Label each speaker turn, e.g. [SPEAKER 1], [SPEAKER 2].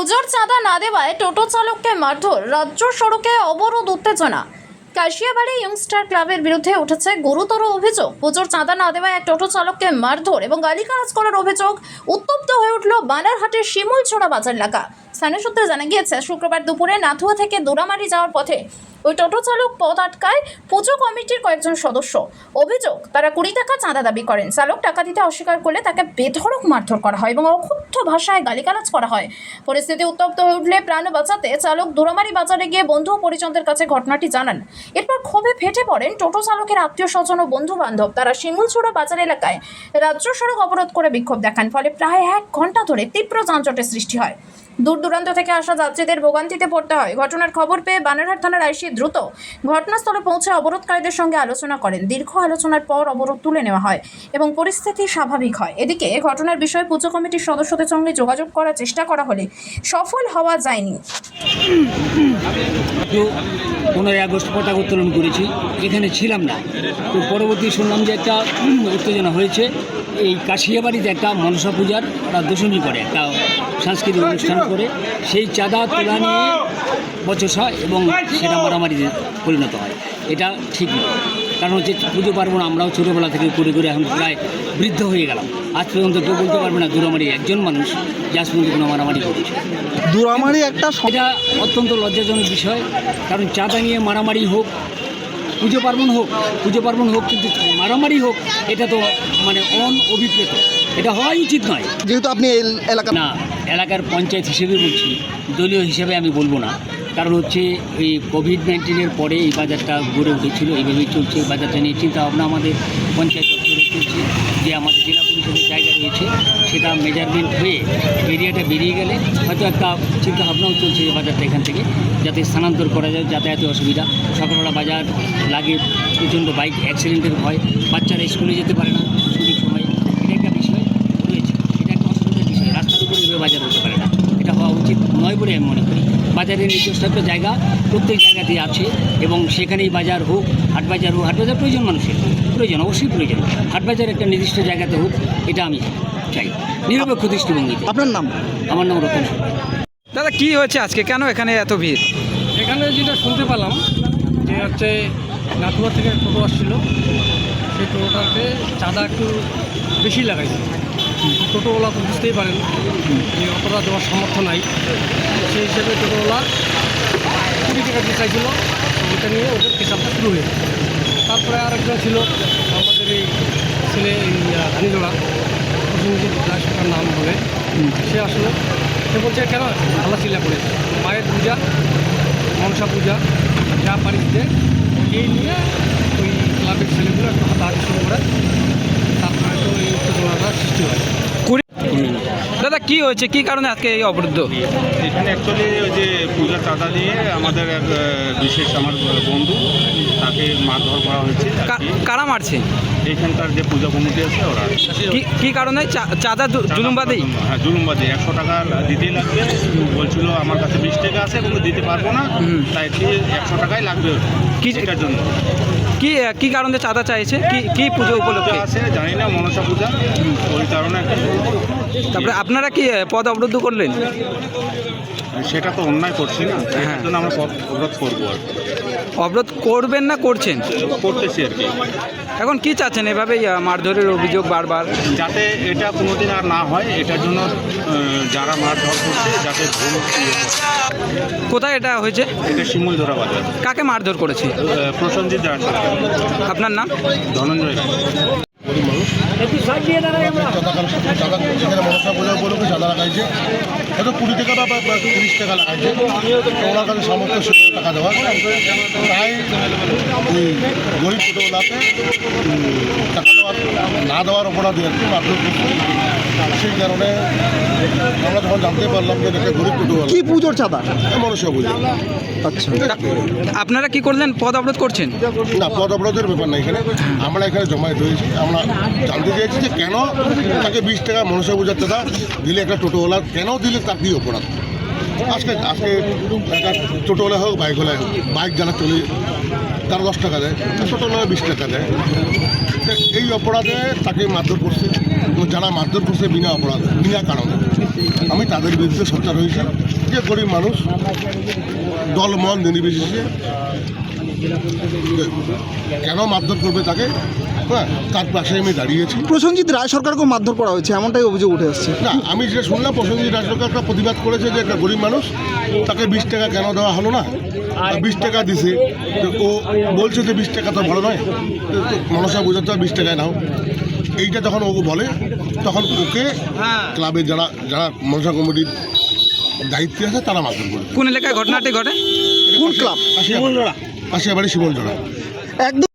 [SPEAKER 1] পুজোর চাঁদা না দেওয়ায় টোটো চালককে মারধর। রাজ্য সড়কে অবরোধ উত্তেজনা। কাশিয়াবাড়ি ইয়ংস্টার ক্লাবের বিরুদ্ধে উঠেছে গুরুতর অভিযোগ। পুজোর চাঁদা না দেওয়ায় এক টোটো চালককে মারধর এবং গালিগালাজ করার অভিযোগ উত্তপ্ত হয়ে উঠল বানারহাটের শিমুলছড়া বাজার এলাকা। স্থানীয় সূত্রে জানা গিয়েছে, শুক্রবার দুপুরে নাথুয়া থেকে দোরামারি যাওয়ার পথে ওই টোটো চালক পথ আটকায় পুজো কমিটির কয়েকজন সদস্য। অভিযোগ, তারা কুড়ি টাকা চাঁদা দাবি করেন। চালক টাকা দিতে অস্বীকার করলে তাকে বেধড়ক মারধর করা হয় এবং অক্ষুব্ধ ভাষায় গালিগালাজ করা হয়। পরিস্থিতি উত্তপ্ত হয়ে উঠলে প্রাণ বাঁচাতে চালক দোরামারি বাজারে গিয়ে বন্ধু ও পরিজনদের কাছে ঘটনাটি জানান। এরপর ক্ষোভে ফেটে পড়েন টোটো চালকের আত্মীয় স্বজন ও বন্ধু বান্ধব তারা শিমুলছড়া বাজার এলাকায় রাজ্য সড়ক অবরোধ করে বিক্ষোভ দেখান, ফলে প্রায় এক ঘণ্টা ধরে তীব্র যানজটের সৃষ্টি হয়। দূর দূরান্ত থেকে আসা যাত্রীদের ভোগান্তিতে পড়তে হয়। ঘটনার খবর পেয়ে বানারহাট থানার আইসি দ্রুত ঘটনাস্থলে পৌঁছে অবরোধকারীদের সঙ্গে আলোচনা করেন। দীর্ঘ আলোচনার পর অবরোধ তুলে নেওয়া হয় এবং পরিস্থিতি স্বাভাবিক হয়। এদিকে ঘটনার বিষয়ে পুজো কমিটির সদস্যদের সঙ্গে যোগাযোগ করার চেষ্টা করা হলে সফল হওয়া যায়নি।
[SPEAKER 2] পনেরোই আগস্ট পতাকা উত্তোলন করেছি। এখানে ছিলাম না। তো পরবর্তী শুনলাম যে একটা উত্তেজনা হয়েছে। এই কাশিয়াবাড়িতে একটা মনসা পূজার ওরা দশমী করে, একটা সাংস্কৃতিক অনুষ্ঠান। করে সেই চাঁদা তোলা নিয়ে বচসা এবং সেটা মারামারিতে পরিণত হয়। এটা ঠিক নয়। কারণ হচ্ছে পুজো পার্বণ আমরাও ছোটোবেলা থেকে করে করে এখন প্রায় বৃদ্ধ হয়ে গেলাম। আজ পর্যন্ত কেউ বলতে পারবে না দূরামারি একজন মানুষ যে আজ পর্যন্ত কোনো মারামারি করেছে
[SPEAKER 3] দুরামারি একটা স-
[SPEAKER 2] এটা অত্যন্ত লজ্জাজনক বিষয়। কারণ চাঁদা নিয়ে মারামারি হোক পুজো পার্বণ হোক পুজো পার্বণ হোক কিন্তু মারামারি হোক এটা তো মানে অন অভিপ্রেত। এটা হওয়াই উচিত নয়।
[SPEAKER 3] যেহেতু আপনি এই এলাকা
[SPEAKER 2] না এলাকার পঞ্চায়েত হিসেবে বলছি দলীয় হিসেবে আমি বলব না। কারণ হচ্ছে এই কোভিড নাইন্টিনের পরে এই বাজারটা গড়ে উঠেছিল এইভাবেই চলছে এই বাজারটা নিয়ে চিন্তা ভাবনা আমাদের পঞ্চায়েত দপ্তরে চলছে যে আমাদের জেলা পরিষদের জায়গা রয়েছে সেটা মেজারমেন্ট হয়ে এরিয়াটা বেরিয়ে গেলে হয়তো একটা চিন্তা ভাবনাও চলছে যে বাজারটা এখান থেকে যাতে স্থানান্তর করা যায় যাতায়াতের অসুবিধা। সকালবেলা বাজার লাগে প্রচণ্ড বাইক অ্যাক্সিডেন্টের ভয়। বাচ্চারা স্কুলে যেতে পারে না ছুটির সময় এটা একটা বিষয় রয়েছে এটা একটা অসুবিধার বিষয় রাস্তার উপরে এভাবে বাজার হতে পারে না এটা হওয়া উচিত নয় বলে আমি মনে করি। বাজারের নিজস্ব একটা জায়গা প্রত্যেক জায়গাতেই আছে এবং সেখানেই বাজার হোক হাট বাজার হোক হাট বাজার প্রয়োজন মানুষের। প্রয়োজন অবশ্যই প্রয়োজন। হাট বাজার একটা নির্দিষ্ট জায়গাতে হোক এটা আমি চাই। নিরপেক্ষ দৃষ্টিভঙ্গিতে
[SPEAKER 3] আপনার নাম?
[SPEAKER 2] আমার নাম রতন
[SPEAKER 4] দাদা কি হয়েছে আজকে? কেন এখানে এত ভিড়?
[SPEAKER 5] এখানে যেটা শুনতে পেলাম যে হচ্ছে নাথুয়া থেকে টোটো আসছিল। সেই টোটোটাকে চাঁদা একটু বেশি লাগাইছে। টোটোওয়ালা তো বুঝতেই পারেন যে অতটা দেওয়ার সামর্থ্য নাই। সেই হিসেবে টোটোওয়ালা কুড়ি টাকা দিয়ে চাইছিল এটা নিয়ে ওদের হিসাবটা শুরু হয়েছে। তারপরে আরেকজন ছিল আমাদের এই ছেলে, এই ধানিজোড়া প্রসেনজিৎ দাস নাম বলে। সে আসলো, সে বলছে, কেন ভালো চিল্লা করে মায়ের পূজা, মনসা পূজা, যা পারিতে এই নিয়ে ওই ক্লাবের ছেলেগুলো একটু হাতাহাতি শুরু করে তারপরে তো এই উত্তেজনাটা সৃষ্টি হয়
[SPEAKER 4] কুড়ি দাদা কি হয়েছে? কি কারণে আজকে এই অবরুদ্ধ?
[SPEAKER 6] এখানে অ্যাকচুয়ালি ওই যে পূজার চাঁদা দিয়ে আমাদের এক বিশেষ আমার বন্ধু তাকে মারধর করা হয়েছে।
[SPEAKER 4] কারা মারছে?
[SPEAKER 6] এইখানকার যে পূজা কমিটি আছে ওরা।
[SPEAKER 4] কি কারণে? চাঁদা জুলুমবাদী?
[SPEAKER 6] হ্যাঁ জুলুমবাদী। একশো টাকা দিতেই লাগবে বলছিল আমার কাছে বিশ টাকা আছে কিন্তু দিতে পারব না। তাই একশো টাকাই লাগবে
[SPEAKER 4] কি-
[SPEAKER 6] সেটার জন্য।
[SPEAKER 4] কি কি কারণে চাঁদা চাইছে? কি কি পুজো
[SPEAKER 6] পূজা
[SPEAKER 4] উপলক্ষে
[SPEAKER 6] আছে জানি না মনসা পূজা। ওই কারণে একটা
[SPEAKER 4] তারপরে আপনারা কি পদ অবরুদ্ধ করলেন?
[SPEAKER 6] সেটা তো অন্যায় করছি না
[SPEAKER 4] হ্যাঁ।
[SPEAKER 6] জন্য আমরা অবরোধ করব আর
[SPEAKER 4] অবরোধ করবেন না করছেন?
[SPEAKER 6] করতেছি আর কি।
[SPEAKER 4] এখন কি চাচ্ছেন? এভাবেই মারধরের অভিযোগ বারবার।
[SPEAKER 6] যাতে এটা কোনোদিন আর না হয় এটার জন্য যারা মারধর করছে যাতে ভুল ইয়ে
[SPEAKER 4] কোথায় এটা হয়েছে?
[SPEAKER 6] এটা শিমুল ধরা বাজার।
[SPEAKER 4] কাকে মারধর করেছে?
[SPEAKER 6] দাস।
[SPEAKER 4] আপনার নাম?
[SPEAKER 6] ধনঞ্জয়
[SPEAKER 7] চাঁদা এখানে মনসা পূজা উপলক্ষে চাঁদা কুড়ি টাকা বা তিরিশ টাকা লাগাইছে ওনার কাছে সামর্থ্য ছিল টাকা দেওয়ার তাই গরিব ছোটোবেলাতে না দেওয়ার অপরাধী দিয়ে করছে। সেই কারণে আমরা যখন জানতে পারলাম যে এটা গরিব ছোটোবেলা
[SPEAKER 3] কি পুজোর চাঁদা?
[SPEAKER 7] মনসা পূজা।
[SPEAKER 3] আচ্ছা।
[SPEAKER 4] আপনারা কি করলেন? পদ অবরোধ করছেন?
[SPEAKER 7] না পদ অবরোধের ব্যাপার না এখানে। আমরা এখানে জমায়েত হয়েছি। আমরা জানতে চাইছি যে কেন তাকে বিশ টাকা মনসা পূজার টাকা দিলে একটা টোটোওয়ালা কেন দিলে তার কী অপরাধ? আজকে আজকে একটা টোটোওয়ালা হোক বাইকওয়ালা হোক বাইক যারা চলে তারা দশ টাকা দেয় টোটোওয়ালা বিশ টাকা দেয়। এই অপরাধে তাকে মারধর করছে এবং যারা মারধর করছে বিনা অপরাধে, বিনা কারণে। আমি তাদের বিরুদ্ধে সোচ্চার হয়েছি। যে গরিব মানুষ দল মন নির্বিশেষে কেন মারধর করবে তাকে? হ্যাঁ তার পাশে আমি দাঁড়িয়েছি।
[SPEAKER 3] প্রসেনজিৎ রায় সরকারকেও মারধর করা হয়েছে এমনটাই অভিযোগ উঠে আসছে
[SPEAKER 7] না আমি যেটা শুনলাম প্রসেনজিৎ রায় সরকার একটা প্রতিবাদ করেছে যে একটা গরিব মানুষ তাকে বিশ টাকা কেন দেওয়া হলো না? বিশ টাকা দিছে তো ও বলছে যে বিশ টাকা তো ভালো নয়। তো মনসা বোঝাতে বিশ টাকায় নাও। এইটা যখন ও বলে তখন ওকে ক্লাবের যারা যারা মনসা কমিটির দায়িত্বে আছে তারা মারধর করে
[SPEAKER 4] কোন এলাকায় ঘটনাটি ঘটে?
[SPEAKER 3] কোন ক্লাব?
[SPEAKER 7] কাশিয়াবাড়ি শিমলজোড়া
[SPEAKER 3] একদম